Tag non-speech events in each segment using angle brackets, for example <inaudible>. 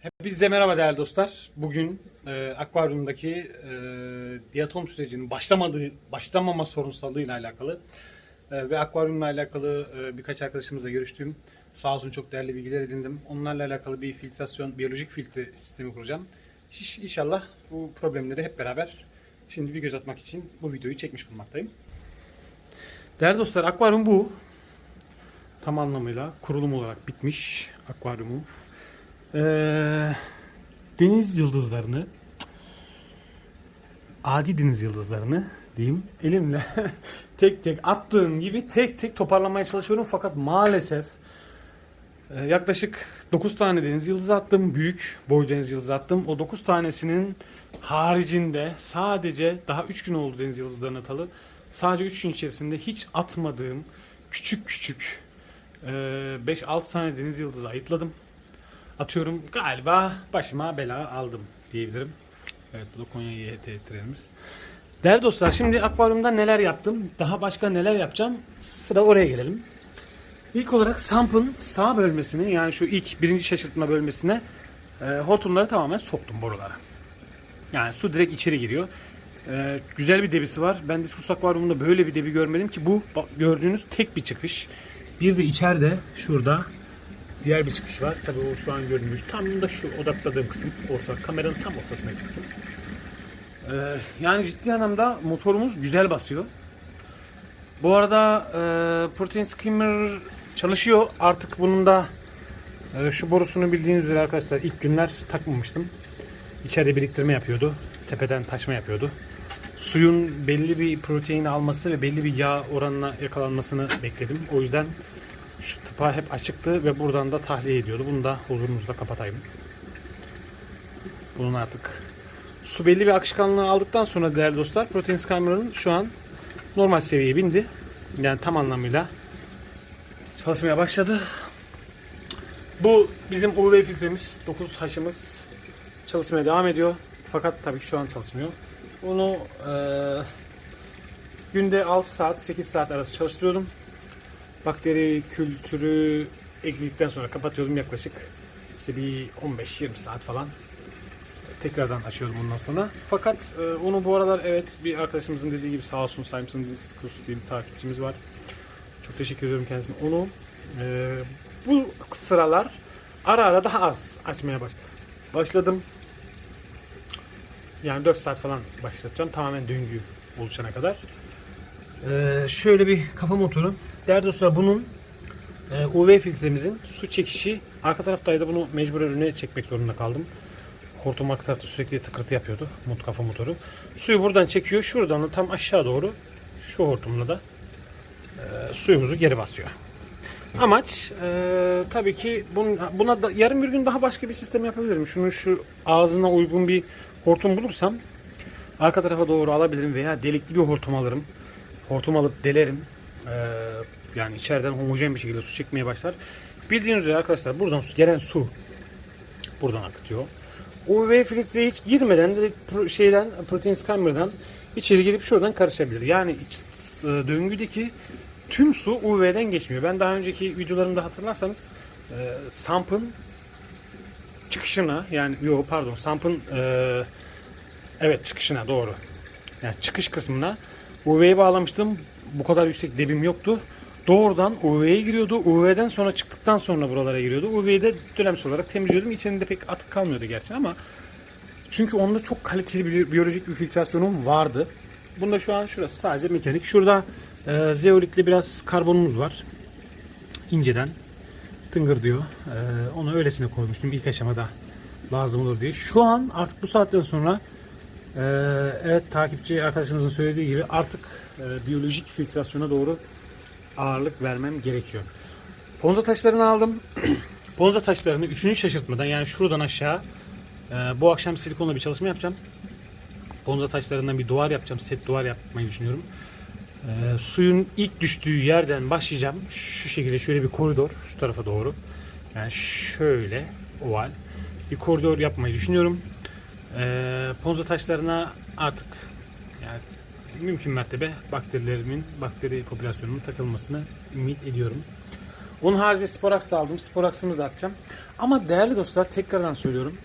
Hepinize merhaba değerli dostlar. Bugün e, akvaryumdaki e, diatom sürecinin başlamadığı, başlamama sorunsallığı alakalı e, ve akvaryumla alakalı e, birkaç arkadaşımızla görüştüm. Sağ olsun çok değerli bilgiler edindim. Onlarla alakalı bir filtrasyon, biyolojik filtre sistemi kuracağım. İş- İnşallah bu problemleri hep beraber şimdi bir göz atmak için bu videoyu çekmiş bulunmaktayım. Değerli dostlar akvaryum bu. Tam anlamıyla kurulum olarak bitmiş akvaryumu. Ee, deniz yıldızlarını adi deniz yıldızlarını diyeyim elimle <laughs> tek tek attığım gibi tek tek toparlamaya çalışıyorum fakat maalesef e, yaklaşık 9 tane deniz yıldızı attım. Büyük boy deniz yıldızı attım. O 9 tanesinin haricinde sadece daha 3 gün oldu deniz yıldızlarını atalı. Sadece 3 gün içerisinde hiç atmadığım küçük küçük e, 5-6 tane deniz yıldızı ayıkladım atıyorum galiba başıma bela aldım diyebilirim. Evet bu da Konya YHT trenimiz. Değerli dostlar şimdi akvaryumda neler yaptım? Daha başka neler yapacağım? Sıra oraya gelelim. İlk olarak sampın sağ bölmesini yani şu ilk birinci şaşırtma bölmesine e, hortumları tamamen soktum borulara. Yani su direkt içeri giriyor. E, güzel bir debisi var. Ben diskus akvaryumunda böyle bir debi görmedim ki bu gördüğünüz tek bir çıkış. Bir de içeride şurada diğer bir çıkış var. Tabii o şu an görünmüyor. Tam da şu odakladığım kısım. Orta, kameranın tam ortasındaki kısım. Ee, yani ciddi anlamda motorumuz güzel basıyor. Bu arada e, protein skimmer çalışıyor. Artık bunun da e, şu borusunu bildiğiniz üzere arkadaşlar ilk günler takmamıştım. İçeride biriktirme yapıyordu. Tepeden taşma yapıyordu. Suyun belli bir protein alması ve belli bir yağ oranına yakalanmasını bekledim. O yüzden şu tıpa hep açıktı ve buradan da tahliye ediyordu. Bunu da huzurunuzda kapatayım. Bunun artık su belli bir akışkanlığı aldıktan sonra değerli dostlar protein skimmer'ın şu an normal seviyeye bindi. Yani tam anlamıyla çalışmaya başladı. Bu bizim UV filtremiz 9 haşımız çalışmaya devam ediyor. Fakat tabii ki şu an çalışmıyor. Bunu eee, günde 6 saat 8 saat arası çalıştırıyordum bakteri kültürü ekledikten sonra kapatıyordum yaklaşık işte bir 15-20 saat falan tekrardan açıyordum bundan sonra. Fakat e, onu bu aralar evet bir arkadaşımızın dediği gibi sağ olsun Simon Diskus diye bir takipçimiz var. Çok teşekkür ediyorum kendisine. Onu e, bu sıralar ara ara daha az açmaya baş başladım. Yani 4 saat falan başlatacağım. Tamamen döngü oluşana kadar. Ee, şöyle bir kafa motoru. Değerli dostlar bunun e, UV filtremizin su çekişi arka taraftaydı bunu mecbur önüne çekmek zorunda kaldım. Hortum arka tarafta sürekli tıkırtı yapıyordu mut kafa motoru. Suyu buradan çekiyor. Şuradan da tam aşağı doğru şu hortumla da e, suyumuzu geri basıyor. Amaç e, tabii ki bunun, buna da yarın bir gün daha başka bir sistem yapabilirim. Şunu şu ağzına uygun bir hortum bulursam arka tarafa doğru alabilirim veya delikli bir hortum alırım. Hortum alıp delerim. Ee, yani içeriden homojen bir şekilde su çekmeye başlar. Bildiğiniz üzere arkadaşlar buradan gelen su buradan akıtıyor. UV filtreye hiç girmeden direkt şeyden protein skimmer'dan içeri girip şuradan karışabilir. Yani iç, e, döngüdeki tüm su UV'den geçmiyor. Ben daha önceki videolarımda hatırlarsanız e, sampın çıkışına yani yok pardon sampın e, evet çıkışına doğru. Yani çıkış kısmına UV'yi bağlamıştım. Bu kadar yüksek debim yoktu. Doğrudan UV'ye giriyordu. UV'den sonra çıktıktan sonra buralara giriyordu. UV'yi de dönemsel olarak temizliyordum. İçinde pek atık kalmıyordu gerçi ama çünkü onda çok kaliteli bir biyolojik bir filtrasyonum vardı. Bunda şu an şurası sadece mekanik. Şurada e, zeolitli biraz karbonumuz var. İnceden tıngır diyor. E, onu öylesine koymuştum ilk aşamada lazım olur diye. Şu an artık bu saatten sonra ee, evet takipçi arkadaşımızın söylediği gibi artık e, biyolojik filtrasyona doğru ağırlık vermem gerekiyor. Ponza taşlarını aldım. <clears throat> Ponza taşlarını üçüncü şaşırtmadan yani şuradan aşağı e, bu akşam silikonla bir çalışma yapacağım. Ponza taşlarından bir duvar yapacağım. Set duvar yapmayı düşünüyorum. E, suyun ilk düştüğü yerden başlayacağım. Şu şekilde şöyle bir koridor şu tarafa doğru. Yani şöyle oval bir koridor yapmayı düşünüyorum. Ee, ponza taşlarına artık yani mümkün mertebe bakterilerimin, bakteri popülasyonumun takılmasını ümit ediyorum. Onun haricinde Sporax da aldım. Sporax'ımızı da atacağım. Ama değerli dostlar tekrardan söylüyorum.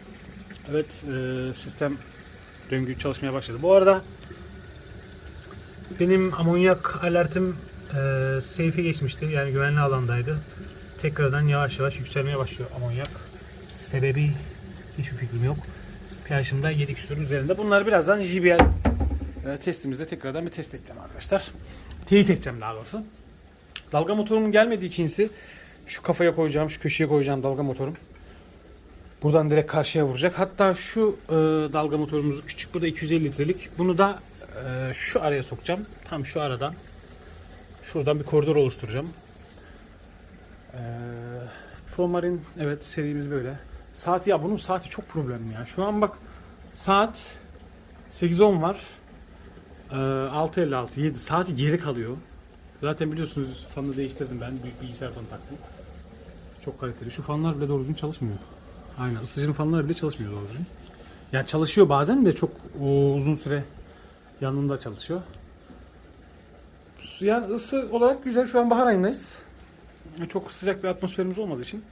Evet e, sistem döngü çalışmaya başladı. Bu arada benim amonyak alertim e, safe'e geçmişti. Yani güvenli alandaydı. Tekrardan yavaş yavaş yükselmeye başlıyor amonyak. Sebebi hiçbir fikrim yok. pH'im da 7 küsur üzerinde. Bunları birazdan JBL e, testimizde tekrardan bir test edeceğim arkadaşlar. Teyit edeceğim daha doğrusu. Dalga motorumun gelmediği ikincisi şu kafaya koyacağım, şu köşeye koyacağım dalga motorum. Buradan direkt karşıya vuracak. Hatta şu e, dalga motorumuzu küçük burada 250 litrelik. Bunu da e, şu araya sokacağım. Tam şu aradan. Şuradan bir koridor oluşturacağım. E, Promarin evet serimiz böyle. Saati ya bunun saati çok problemli ya. Şu an bak saat 8.10 var. E, 6.56 7 saati geri kalıyor. Zaten biliyorsunuz fanı değiştirdim ben. Büyük bilgisayar fanı taktım. Çok kaliteli. Şu fanlar bile doğru düzgün çalışmıyor. Aynen. Isıtıcının fanları bile çalışmıyor doğru düzgün. Yani çalışıyor bazen de çok uzun süre yanında çalışıyor. Yani ısı olarak güzel. Şu an bahar ayındayız. Çok sıcak bir atmosferimiz olmadığı için.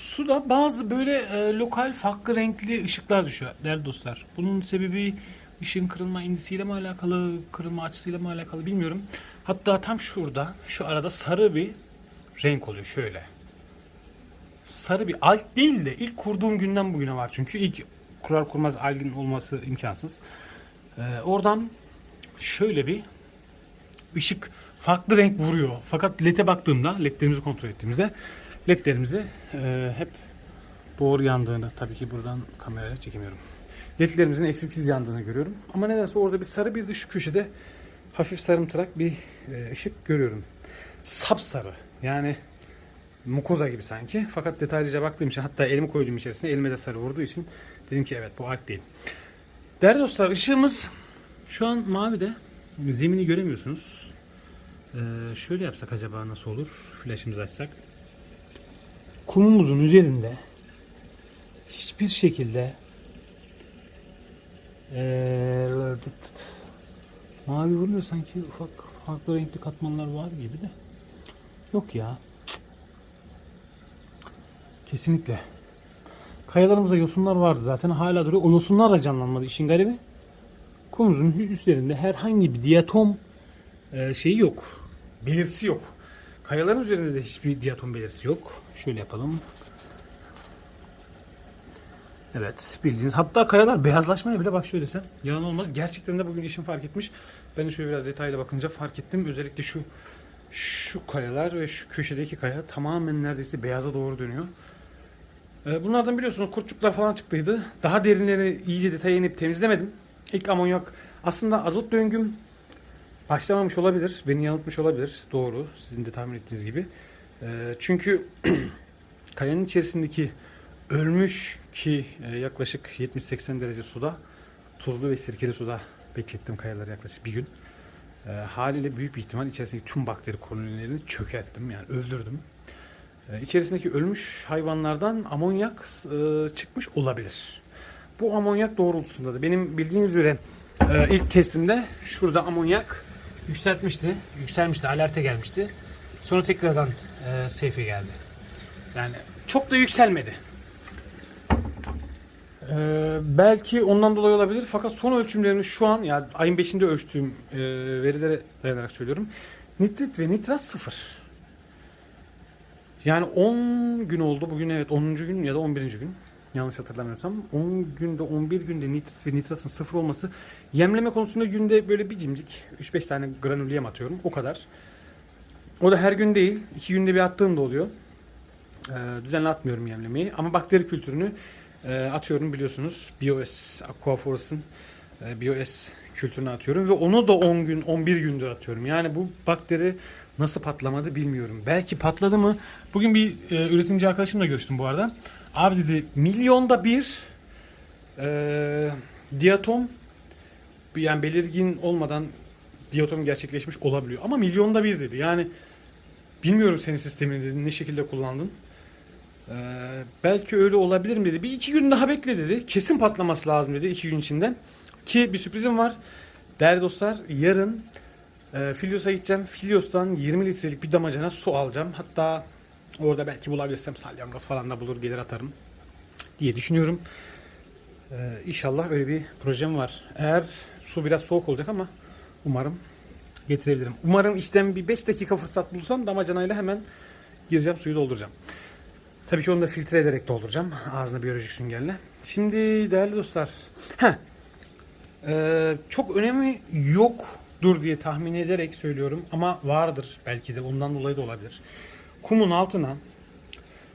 Suda bazı böyle e, lokal farklı renkli ışıklar düşüyor değerli dostlar. Bunun sebebi ışığın kırılma indisiyle mi alakalı, kırılma açısıyla mı alakalı bilmiyorum. Hatta tam şurada, şu arada sarı bir renk oluyor şöyle. Sarı bir alg değil de ilk kurduğum günden bugüne var çünkü ilk kurar kurmaz algin olması imkansız. Ee, oradan şöyle bir ışık farklı renk vuruyor. Fakat LED'e baktığımda, LED'lerimizi kontrol ettiğimizde LED'lerimizi e, hep doğru yandığını tabii ki buradan kamerayla çekemiyorum. LED'lerimizin eksiksiz yandığını görüyorum. Ama nedense orada bir sarı bir de şu köşede hafif sarımtırak bir e, ışık görüyorum. Sapsarı. Yani mukoza gibi sanki. Fakat detaylıca baktığım için hatta elimi koyduğum içerisine elime de sarı vurduğu için dedim ki evet bu alg değil. Değerli dostlar ışığımız şu an mavi de zemini göremiyorsunuz. Ee, şöyle yapsak acaba nasıl olur? Flash'ımızı açsak. Kumumuzun üzerinde hiçbir şekilde ee, mavi vuruyor sanki ufak farklı renkli katmanlar var gibi de. Yok ya. Kesinlikle. Kayalarımızda yosunlar vardı zaten hala duruyor. O yosunlar da canlanmadı işin garibi. Kumumuzun üzerinde herhangi bir diatom şeyi yok. Belirtisi yok. Kayaların üzerinde de hiçbir diatom belirtisi yok. Şöyle yapalım. Evet bildiğiniz. Hatta kayalar beyazlaşmaya bile başlıyor desem. Yalan olmaz. Gerçekten de bugün işim fark etmiş. Ben de şöyle biraz detaylı bakınca fark ettim. Özellikle şu şu kayalar ve şu köşedeki kaya tamamen neredeyse beyaza doğru dönüyor. Ee, Bunlardan biliyorsunuz kurtçuklar falan çıktıydı. Daha derinleri iyice detaya inip temizlemedim. İlk amonyak aslında azot döngüm başlamamış olabilir. Beni yanıltmış olabilir. Doğru. Sizin de tahmin ettiğiniz gibi. Ee, Çünkü <clears throat> kayanın içerisindeki ölmüş ki e, yaklaşık 70-80 derece suda tuzlu ve sirkeli suda beklettim kayaları yaklaşık bir gün. E, haliyle büyük bir ihtimal içerisindeki tüm bakteri kolonilerini çökerttim yani öldürdüm. E, içerisindeki ölmüş hayvanlardan amonyak e, çıkmış olabilir. Bu amonyak doğrultusunda da benim bildiğiniz üzere e, ilk testimde şurada amonyak yükseltmişti. Yükselmişti, alerte gelmişti. Sonra tekrardan e, safe'e geldi. Yani çok da yükselmedi. Ee, belki ondan dolayı olabilir fakat son ölçümlerimi şu an yani ayın 5'inde ölçtüğüm e, verilere dayanarak söylüyorum. Nitrit ve nitrat sıfır. Yani 10 gün oldu. Bugün evet 10. gün ya da 11. gün. Yanlış hatırlamıyorsam. 10 günde 11 günde nitrit ve nitratın sıfır olması. Yemleme konusunda günde böyle bir cimcik 3-5 tane granül yem atıyorum. O kadar. O da her gün değil. 2 günde bir attığım da oluyor. Ee, düzenli atmıyorum yemlemeyi. Ama bakteri kültürünü e, atıyorum biliyorsunuz. BOS, Aquaforce'ın e, BOS kültürünü atıyorum. Ve onu da 10 gün, 11 gündür atıyorum. Yani bu bakteri nasıl patlamadı bilmiyorum. Belki patladı mı? Bugün bir e, üretimci arkadaşımla görüştüm bu arada. Abi dedi milyonda bir e, diatom yani belirgin olmadan diatom gerçekleşmiş olabiliyor. Ama milyonda bir dedi. Yani bilmiyorum senin sistemini dedi. Ne şekilde kullandın. Ee, belki öyle olabilir mi dedi. Bir iki gün daha bekle dedi. Kesin patlaması lazım dedi iki gün içinde. Ki bir sürprizim var. Değerli dostlar yarın Ee, Filyos'a gideceğim. Filyos'tan 20 litrelik bir damacana su alacağım. Hatta orada belki bulabilirsem salyangoz falan da bulur gelir atarım diye düşünüyorum. Ee, inşallah öyle bir projem var. Eğer su biraz soğuk olacak ama umarım getirebilirim. Umarım işten bir 5 dakika fırsat bulsam damacanayla hemen gireceğim suyu dolduracağım. Tabii ki onu da filtre ederek dolduracağım. Ağzına biyolojik süngerle. Şimdi değerli dostlar. Heh, ee, çok önemi yoktur diye tahmin ederek söylüyorum ama vardır belki de ondan dolayı da olabilir. Kumun altına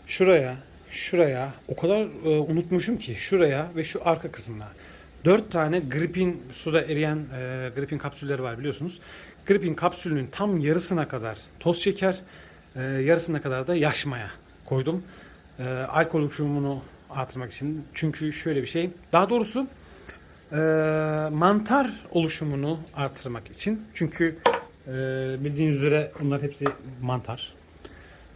şuraya, şuraya o kadar e, unutmuşum ki şuraya ve şu arka kısmına. 4 tane gripin suda eriyen e, gripin kapsülleri var biliyorsunuz. Gripin kapsülünün tam yarısına kadar toz şeker, e, yarısına kadar da yaş maya koydum. E, alkol oluşumunu artırmak için. Çünkü şöyle bir şey. Daha doğrusu e, mantar oluşumunu artırmak için. Çünkü e, bildiğiniz üzere bunlar hepsi mantar.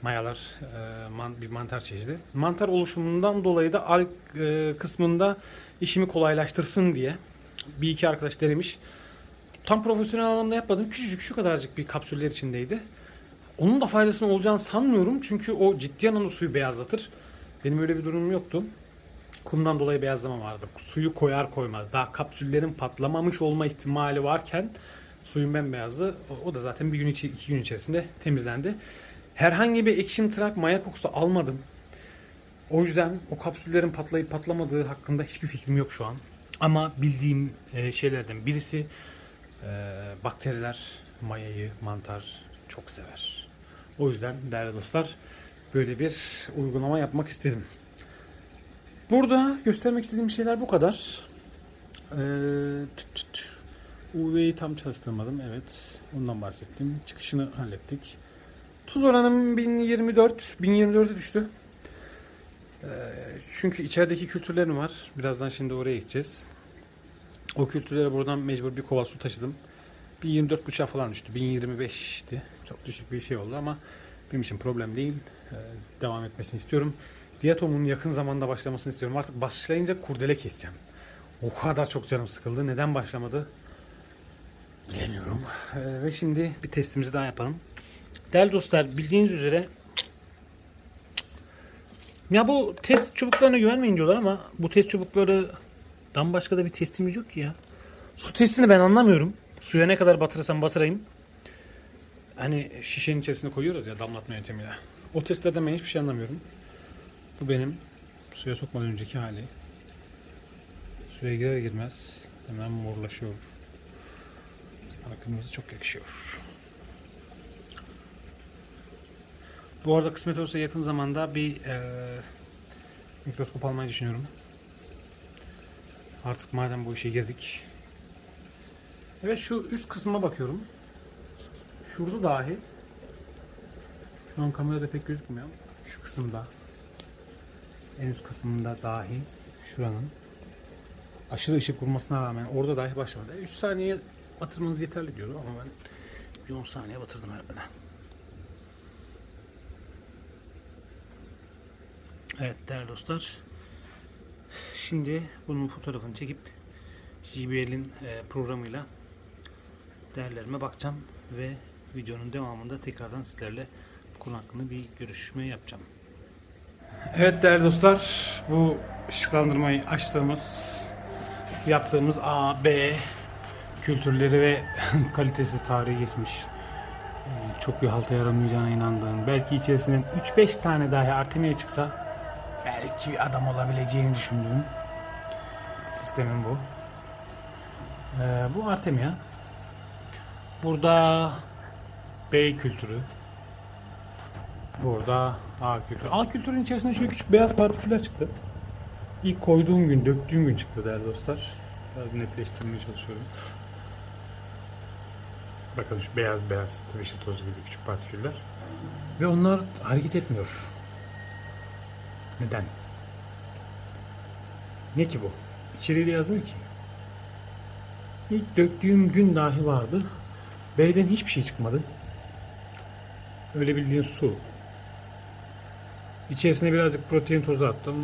Mayalar e, man, bir mantar çeşidi. Mantar oluşumundan dolayı da al e, kısmında işimi kolaylaştırsın diye bir iki arkadaş denemiş. Tam profesyonel anlamda yapmadım. Küçücük şu kadarcık bir kapsüller içindeydi. Onun da faydasının olacağını sanmıyorum. Çünkü o ciddi anlamda suyu beyazlatır. Benim öyle bir durumum yoktu. Kumdan dolayı beyazlama vardı. Suyu koyar koymaz. Daha kapsüllerin patlamamış olma ihtimali varken suyun bembeyazdı. O, o da zaten bir gün içi, iki gün içerisinde temizlendi. Herhangi bir ekşim tırak maya kokusu almadım. O yüzden o kapsüllerin patlayıp patlamadığı hakkında hiçbir fikrim yok şu an. Ama bildiğim e, şeylerden birisi e, bakteriler mayayı, mantar çok sever. O yüzden değerli dostlar böyle bir uygulama yapmak istedim. Burada göstermek istediğim şeyler bu kadar. Tüt. UV'yi tam çalıştırmadım. Evet. Ondan bahsettim. Çıkışını hallettik. Tuz oranım 1024. 1024'e düştü. Ee, çünkü içerideki kültürlerim var. Birazdan şimdi oraya gideceğiz. O kültürlere buradan mecbur bir kova su taşıdım. 1024 buçuğa falan düştü. 1025'ti. Çok düşük bir şey oldu ama benim için problem değil. Ee, devam etmesini istiyorum. Diyatomun yakın zamanda başlamasını istiyorum. Artık başlayınca kurdele keseceğim. O kadar çok canım sıkıldı. Neden başlamadı? Bilemiyorum. Ee, ve şimdi bir testimizi daha yapalım. Değerli dostlar bildiğiniz üzere ya bu test çubuklarına güvenmeyin diyorlar ama bu test çubuklarından başka da bir testimiz yok ki ya. Su testini ben anlamıyorum. Suya ne kadar batırırsam batırayım. Hani şişenin içerisine koyuyoruz ya damlatma yöntemiyle. O testlerden ben hiçbir şey anlamıyorum. Bu benim suya sokmadan önceki hali. Suya girer girmez hemen morlaşıyor. Bana çok yakışıyor. Bu arada kısmet olursa yakın zamanda bir e, mikroskop almayı düşünüyorum. Artık madem bu işe girdik. Evet şu üst kısma bakıyorum. Şurada dahi şu an kamerada pek gözükmüyor. Şu kısımda en üst kısmında dahi şuranın aşırı ışık vurmasına rağmen orada dahi başlamadı. 3 saniye batırmanız yeterli diyordu ama ben bir 10 saniye batırdım herhalde. Evet değerli dostlar. Şimdi bunun fotoğrafını çekip JBL'in e, programıyla değerlerime bakacağım ve videonun devamında tekrardan sizlerle konu hakkında bir görüşme yapacağım. Evet değerli dostlar, bu ışıklandırmayı açtığımız, yaptığımız A, B kültürleri ve <laughs> kalitesi tarihi geçmiş. Ee, Çok bir halta yaramayacağına inandığım, belki içerisinden 3-5 tane dahi Artemia çıksa belki bir adam olabileceğini düşündüğüm sistemin bu. Ee, bu Artemia. Burada B kültürü, Burada A kültürü. A kültürün içerisinde şöyle küçük beyaz partiküller çıktı. İlk koyduğum gün, döktüğüm gün çıktı değerli dostlar. Biraz netleştirmeye çalışıyorum. Bakın şu beyaz beyaz tıvışı tozu gibi küçük partiküller. Ve onlar hareket etmiyor. Neden? Ne ki bu? İçeriği de yazmıyor ki. İlk döktüğüm gün dahi vardı. B'den hiçbir şey çıkmadı. Öyle bildiğin su. İçerisine birazcık protein tozu attım.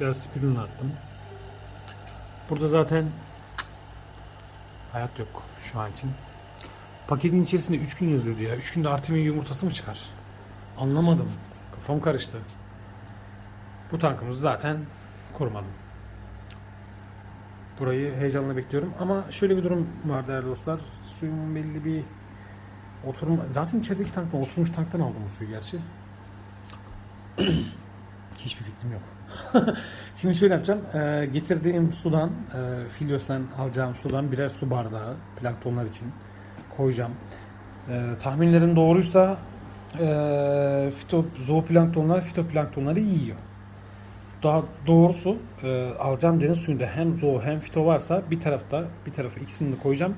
Biraz spirulina attım. Burada zaten hayat yok şu an için. paketin içerisinde 3 gün yazıyordu ya. 3 günde Artemia yumurtası mı çıkar? Anlamadım. Kafam karıştı. Bu tankımızı zaten kurmadım. Burayı heyecanla bekliyorum. Ama şöyle bir durum var değerli dostlar. Suyun belli bir oturum... Zaten içerideki tanktan, oturmuş tanktan aldım bu suyu gerçi. <clears throat> Hiçbir fikrim yok. <laughs> Şimdi şöyle yapacağım. Ee, getirdiğim sudan, e, Filios'tan alacağım sudan birer su bardağı planktonlar için koyacağım. Ee, tahminlerim doğruysa e, fito, zooplanktonlar fitoplanktonları yiyor. Daha doğrusu e, alacağım deniz suyunda hem zoo hem fito varsa bir tarafta bir tarafa ikisini de koyacağım.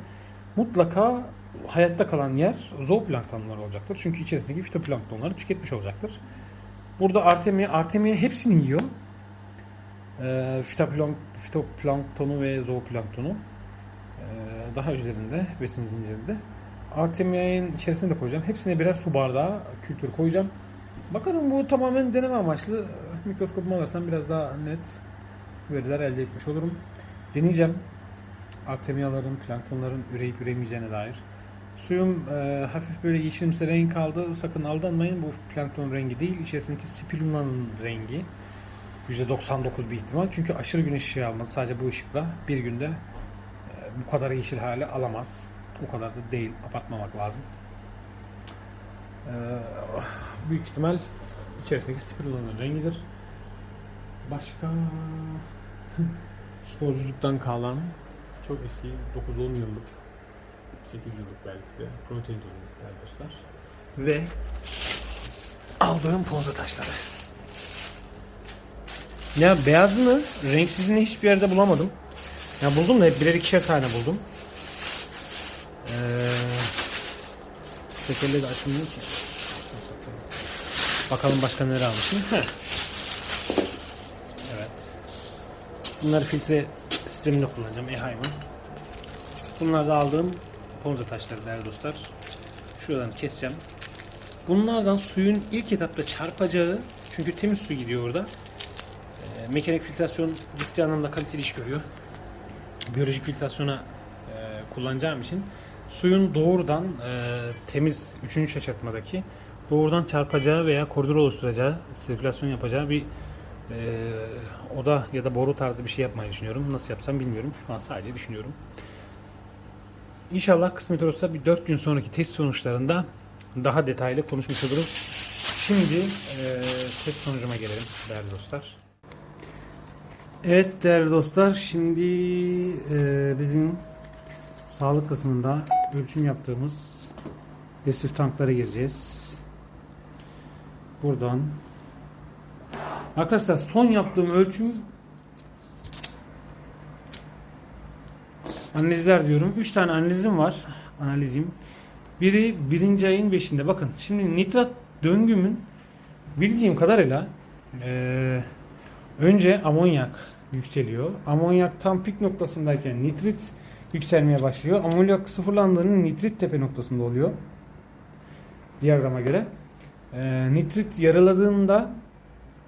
Mutlaka hayatta kalan yer zooplanktonlar olacaktır. Çünkü içerisindeki fitoplanktonları tüketmiş olacaktır. Burada Artemia, Artemia hepsini yiyor. E, fitoplank, fitoplanktonu ve zooplanktonu. E, daha üzerinde besin zincirinde. Artemia'nın içerisine de koyacağım. Hepsine birer su bardağı kültür koyacağım. Bakalım bu tamamen deneme amaçlı. Mikroskopumu alırsam biraz daha net veriler elde etmiş olurum. Deneyeceğim. Artemiaların, planktonların üreyip üremeyeceğine dair. Suyum e, hafif böyle yeşilimsi renk aldı. Sakın aldanmayın. Bu plankton rengi değil. İçerisindeki spiruluna'nın rengi. %99 bir ihtimal. Çünkü aşırı güneş ışığı almadı. Sadece bu ışıkla bir günde e, bu kadar yeşil hale alamaz. O kadar da değil. Abartmamak lazım. E, büyük ihtimal içerisindeki spiruluna'nın rengidir. Başka <laughs> sporculuktan kalan çok eski 9-10 yıllık 8 yıllık belki de protein tozu dostlar. Ve aldığım ponza taşları. Ya beyazını, renksizini hiçbir yerde bulamadım. Ya buldum da hep birer ikişer tane buldum. Ee, tekerle de açılmıyor ki. Bakalım başka neler almışım. Evet. Bunları filtre sisteminde kullanacağım. E hayvan. Bunlar da aldığım ponza taşları değerli dostlar. Şuradan keseceğim. Bunlardan suyun ilk etapta çarpacağı çünkü temiz su gidiyor orada. E, mekanik filtrasyon ciddi anlamda kaliteli iş görüyor. Biyolojik filtrasyona e, kullanacağım için suyun doğrudan e, temiz 3. şaşırtmadaki doğrudan çarpacağı veya koridor oluşturacağı, sirkülasyon yapacağı bir e, oda ya da boru tarzı bir şey yapmayı düşünüyorum. Nasıl yapsam bilmiyorum. Şu an sadece düşünüyorum. İnşallah kısmet olursa bir 4 gün sonraki test sonuçlarında daha detaylı konuşmuş oluruz. Şimdi e, test sonucuma gelelim değerli dostlar. Evet değerli dostlar şimdi e, bizim sağlık kısmında ölçüm yaptığımız resif tanklara gireceğiz. Buradan Arkadaşlar son yaptığım ölçüm analizler diyorum. 3 tane analizim var. Analizim. Biri birinci ayın 5'inde. Bakın şimdi nitrat döngümün bildiğim kadarıyla eee önce amonyak yükseliyor. Amonyak tam pik noktasındayken nitrit yükselmeye başlıyor. Amonyak sıfırlandığının nitrit tepe noktasında oluyor. Diyagrama göre. Eee nitrit yaraladığında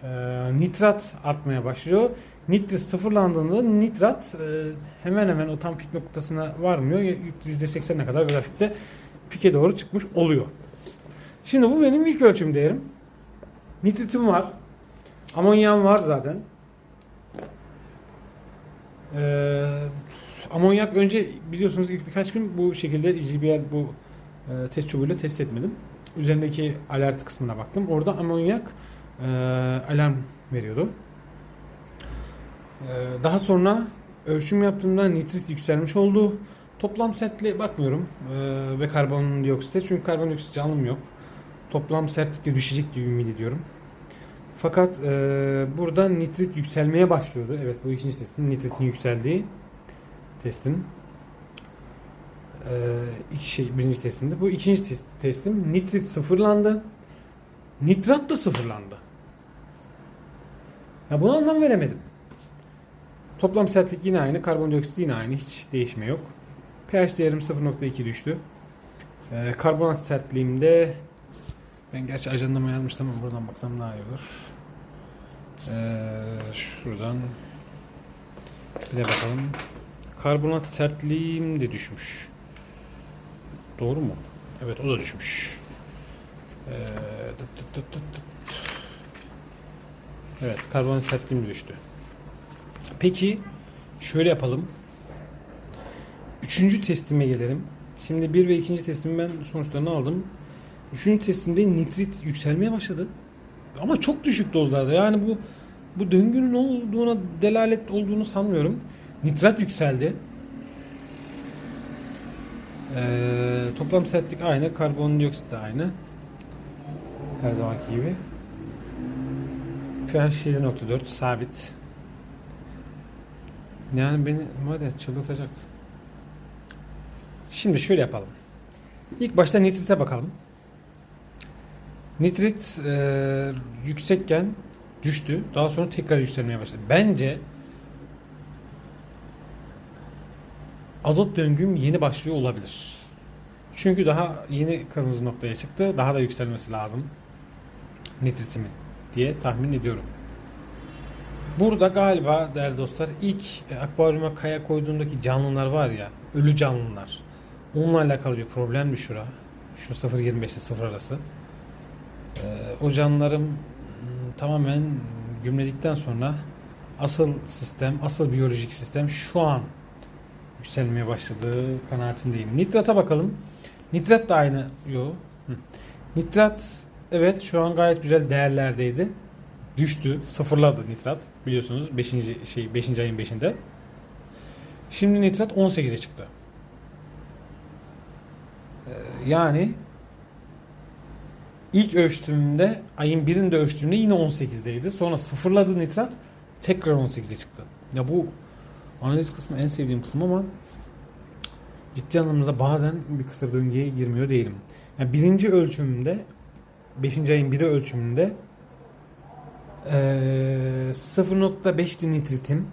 eee, nitrat artmaya başlıyor. Nitrit sıfırlandığında nitrat e, hemen hemen o tam pik noktasına varmıyor. %80'e kadar grafikte pike doğru çıkmış oluyor. Şimdi bu benim ilk ölçüm değerim. Nitritim var. Amonyam var zaten. Ee, amonyak önce biliyorsunuz ilk birkaç gün bu şekilde JBL bu e, test çubuğuyla test etmedim. Üzerindeki alert kısmına baktım. Orada amonyak e, alarm veriyordu. Ee, Daha sonra ölçüm yaptığımda nitrit yükselmiş oldu. Toplam sertliğe bakmıyorum ee, ve karbondioksite çünkü karbondioksit canlım yok. Toplam sertlikte düşecek diye ümit ediyorum. Fakat e, burada nitrit yükselmeye başlıyordu. Evet bu ikinci testim. Nitritin yükseldiği testim. Ee, iki şey birinci testimde. Bu ikinci tes- testim. Nitrit sıfırlandı. Nitrat da sıfırlandı. Ya buna anlam veremedim. Toplam sertlik yine aynı. Karbondioksit yine aynı. Hiç değişme yok. pH değerim 0.2 düştü. Ee, karbonat sertliğimde ben gerçi ajandama yazmıştım ama buradan baksam daha iyi olur. Ee, şuradan bir de bakalım. Karbonat sertliğim de düşmüş. Doğru mu? Evet o da düşmüş. Ee, tıt tıt tıt tıt. Evet karbon sertliğim düştü. Peki şöyle yapalım. Üçüncü testime gelelim. Şimdi bir ve ikinci testimi ben sonuçlarını aldım. Üçüncü testimde nitrit yükselmeye başladı. Ama çok düşük dozlarda. Yani bu bu döngünün olduğuna delalet olduğunu sanmıyorum. Nitrat yükseldi. Ee, toplam sertlik aynı. Karbondioksit de aynı. Her zamanki gibi. pH 7.4 sabit. Yani beni var çıldırtacak. Şimdi şöyle yapalım. İlk başta nitrite bakalım. Nitrit e, yüksekken düştü. Daha sonra tekrar yükselmeye başladı. Bence azot döngüm yeni başlıyor olabilir. Çünkü daha yeni kırmızı noktaya çıktı. Daha da yükselmesi lazım. Nitritimin diye tahmin ediyorum. Burada galiba değerli dostlar ilk e, akvaryuma kaya koyduğundaki canlılar var ya ölü canlılar. Onunla alakalı bir problemdi şura. Şu 0.25 ile 0 arası. Ee, o canlıların mm, tamamen gümledikten sonra asıl sistem, asıl biyolojik sistem şu an yükselmeye başladığı kanaatindeyim. Nitrata bakalım. Nitrat da aynı. Yo. Nitrat evet şu an gayet güzel değerlerdeydi. Düştü. Sıfırladı nitrat. Biliyorsunuz 5. şey 5. ayın 5'inde. Şimdi nitrat 18'e çıktı. Ee, yani ilk ölçtüğümde ayın birinde ölçtüğümde yine 18'deydi. Sonra sıfırladı nitrat tekrar 18'e çıktı. Ya bu analiz kısmı en sevdiğim kısım ama ciddi anlamda bazen bir kısır döngüye girmiyor değilim. Yani birinci ölçümümde 5. ayın biri ölçümünde eee 0.5'ti nitritim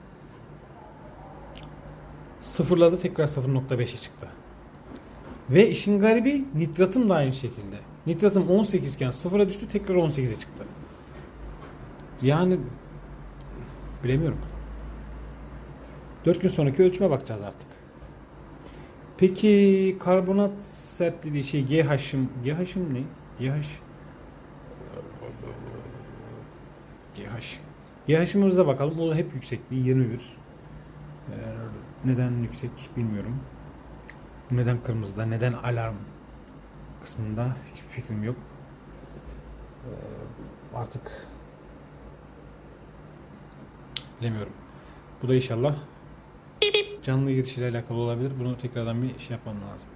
sıfırladı tekrar 0.5'e çıktı. Ve işin garibi nitratım da aynı şekilde. Nitratım 18 iken sıfıra düştü tekrar 18'e çıktı. Yani bilemiyorum. 4 gün sonraki ölçüme bakacağız artık. Peki karbonat sertliği şey GH'ım GH'ım ne? GH GH GH'ımıza bakalım. O da hep yüksekliği 21. Ee, neden yüksek bilmiyorum. Neden kırmızıda, neden alarm kısmında hiçbir fikrim yok. Ee, artık bilemiyorum. Bu da inşallah canlı girişiyle alakalı olabilir. Bunu tekrardan bir şey yapmam lazım.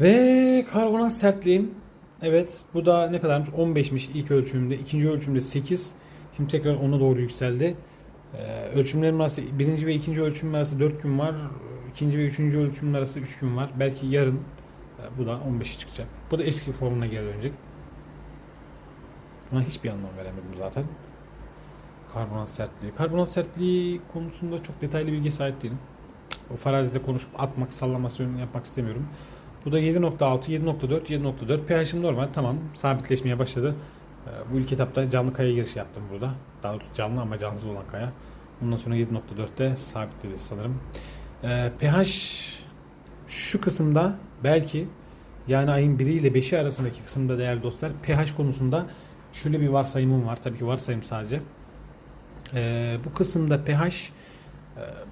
Ve karbonat sertliğim. Evet bu da ne kadarmış? 15'miş ilk ölçümümde. ikinci ölçümde 8. Şimdi tekrar ona doğru yükseldi. Ee, ölçümlerim arası birinci ve ikinci ölçümüm arası 4 gün var. İkinci ve üçüncü ölçümün arası 3 gün var. Belki yarın e, bu da 15'e çıkacak. Bu da eski formuna geri dönecek. Buna hiçbir anlam veremedim zaten. Karbonat sertliği. Karbonat sertliği konusunda çok detaylı bilgi sahip değilim. O farazide konuşup atmak, sallamasyon yapmak istemiyorum. Bu da 7.6, 7.4, 7.4. pH'im normal. Tamam. Sabitleşmeye başladı. Ee, Bu ilk etapta canlı kaya giriş yaptım burada. Daha doğrusu canlı ama cansız olan kaya. Ondan sonra 7.4'te sabitledi sanırım. Ee, pH şu kısımda belki yani ayın 1 ile 5'i arasındaki kısımda değerli dostlar pH konusunda şöyle bir varsayımım var. Tabii ki varsayım sadece. Ee, bu kısımda pH e,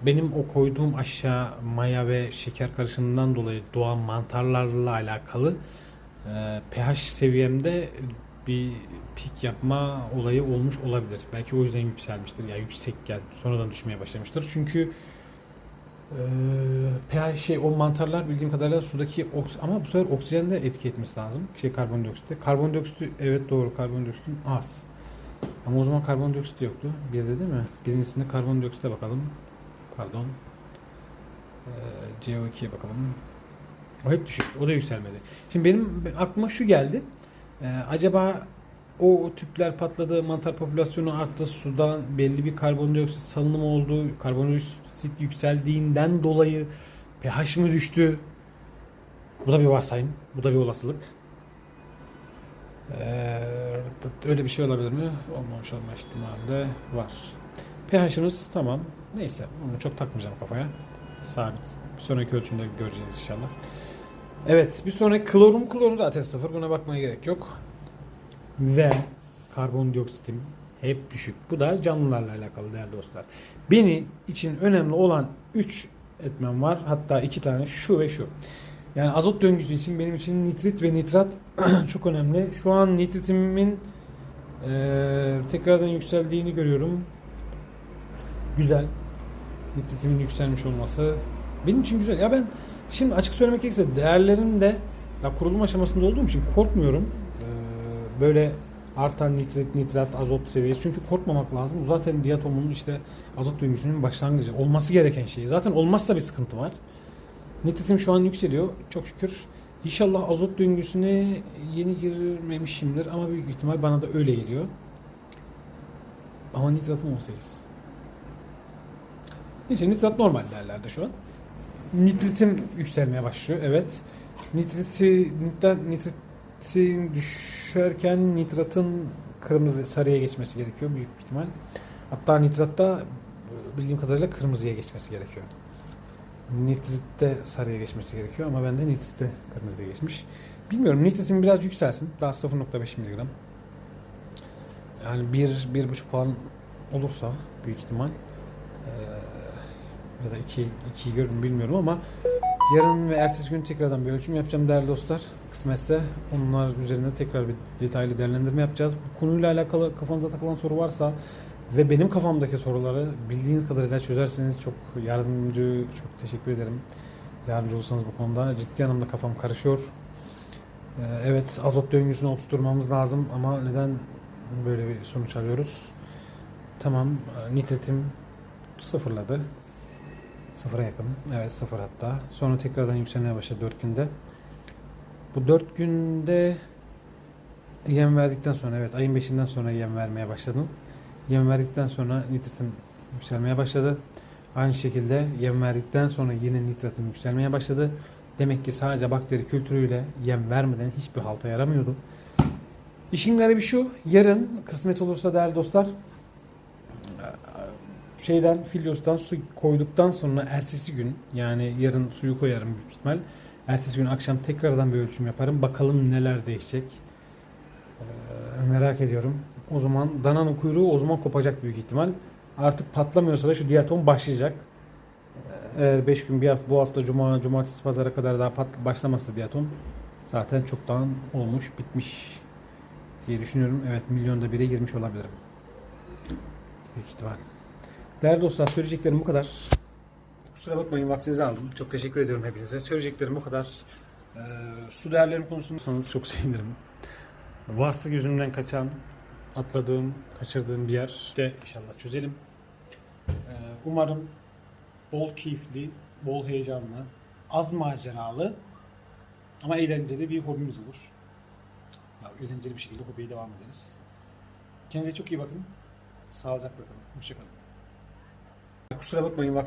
benim o koyduğum aşağı maya ve şeker karışımından dolayı doğan mantarlarla alakalı e, pH seviyemde bir pik yapma olayı olmuş olabilir. Belki o yüzden yükselmiştir. Ya yani yüksekken sonradan düşmeye başlamıştır. Çünkü e, pH şey o mantarlar bildiğim kadarıyla sudaki oks ama bu sefer oksijende etki etmesi lazım. Şey karbondioksitte. Karbondioksit evet doğru karbondioksitin az. Ama o zaman karbondioksit yoktu. Bir de değil mi? Birincisinde karbondioksite bakalım. Pardon. Ee, CO2'ye bakalım. O hep düşük. O da yükselmedi. Şimdi benim aklıma şu geldi. Ee, acaba o tüpler patladı, mantar popülasyonu arttı, sudan belli bir karbondioksit salınımı oldu, karbondioksit yükseldiğinden dolayı pH mı düştü? Bu da bir varsayım, bu da bir olasılık. Ee, öyle bir şey olabilir mi? Olmamış olma ihtimali de var. pH'imiz tamam. Neyse, bunu çok takmayacağım kafaya. Sabit. Bir sonraki ölçümde göreceğiz inşallah. Evet bir sonraki klorum klorum zaten sıfır buna bakmaya gerek yok. Ve karbondioksitim hep düşük. Bu da canlılarla alakalı değerli dostlar. Beni için önemli olan 3 etmen var. Hatta 2 tane şu ve şu. Yani azot döngüsü için benim için nitrit ve nitrat <clears throat> çok önemli. Şu an nitritimin eee, tekrardan yükseldiğini görüyorum. Güzel. Nitritimin yükselmiş olması benim için güzel. Ya ben şimdi açık söylemek gerekirse değerlerim de ya kurulum aşamasında olduğum için korkmuyorum. Eee, böyle artan nitrit, nitrat, azot seviyesi. Çünkü korkmamak lazım. Bu zaten diatomunun işte azot döngüsünün başlangıcı. Olması gereken şey. Zaten olmazsa bir sıkıntı var. Nitritim şu an yükseliyor. Çok şükür. İnşallah azot döngüsüne yeni girmemişimdir ama büyük ihtimal bana da öyle geliyor. Ama nitratım 18. Neyse nitrat normal değerlerde şu an. Nitritim yükselmeye başlıyor. Evet. Nitriti nitrat, nitritin düşerken nitratın kırmızı sarıya geçmesi gerekiyor büyük ihtimal. Hatta nitratta e, bildiğim kadarıyla kırmızıya geçmesi gerekiyor. Nitritte sarıya geçmesi gerekiyor ama bende nitritte kırmızıya geçmiş. Bilmiyorum nitritin biraz yükselsin. Daha 0.5 miligram. Yani 1 1,5 falan olursa büyük ihtimal eee, ya da 2 2 görün bilmiyorum ama yarın ve ertesi gün tekrardan bir ölçüm yapacağım değerli dostlar. Kısmetse onlar üzerinde tekrar bir detaylı değerlendirme yapacağız. Bu konuyla alakalı kafanıza takılan soru varsa ve benim kafamdaki soruları bildiğiniz kadarıyla çözerseniz çok yardımcı, çok teşekkür ederim. Yardımcı olursanız bu konuda. Ciddi anlamda kafam karışıyor. Ee, Evet azot döngüsünü oturtmamız lazım ama neden böyle bir sonuç alıyoruz? Tamam nitritim sıfırladı. Sıfıra yakın. Evet sıfır hatta. Sonra tekrardan yükselmeye başladı 4 günde. Bu 4 günde yem verdikten sonra evet ayın 5'inden sonra yem vermeye başladım. Yem verdikten sonra nitritim yükselmeye başladı. Aynı şekilde yem verdikten sonra yine nitratim yükselmeye başladı. Demek ki sadece bakteri kültürüyle yem vermeden hiçbir halta yaramıyordu. İşin garibi şu, yarın kısmet olursa değerli dostlar şeyden Filyos'tan su koyduktan sonra ertesi gün yani yarın suyu koyarım büyük ihtimal. Ertesi gün akşam tekrardan bir ölçüm yaparım. Bakalım neler değişecek. Ee, merak ediyorum. O zaman dananın kuyruğu o zaman kopacak büyük ihtimal. Artık patlamıyorsa da şu diatom başlayacak. Eğer 5 gün bir hafta, bu hafta cuma, cumartesi, pazara kadar daha pat, başlamazsa diatom zaten çoktan olmuş, bitmiş diye düşünüyorum. Evet milyonda bire girmiş olabilirim. Büyük ihtimal. Değerli dostlar söyleyeceklerim bu kadar. Kusura bakmayın vaktinizi aldım. Çok teşekkür ediyorum hepinize. Söyleyeceklerim bu kadar. Ee, su değerlerim konusunda çok sevinirim. Varsa gözümden kaçan, atladığım, kaçırdığım bir yer de inşallah çözelim. Ee, umarım bol keyifli, bol heyecanlı, az maceralı ama eğlenceli bir hobimiz olur. Ya, eğlenceli bir şekilde hobiye devam ederiz. Kendinize çok iyi bakın. Sağlıcakla kalın. Hoşçakalın. Kusura bakmayın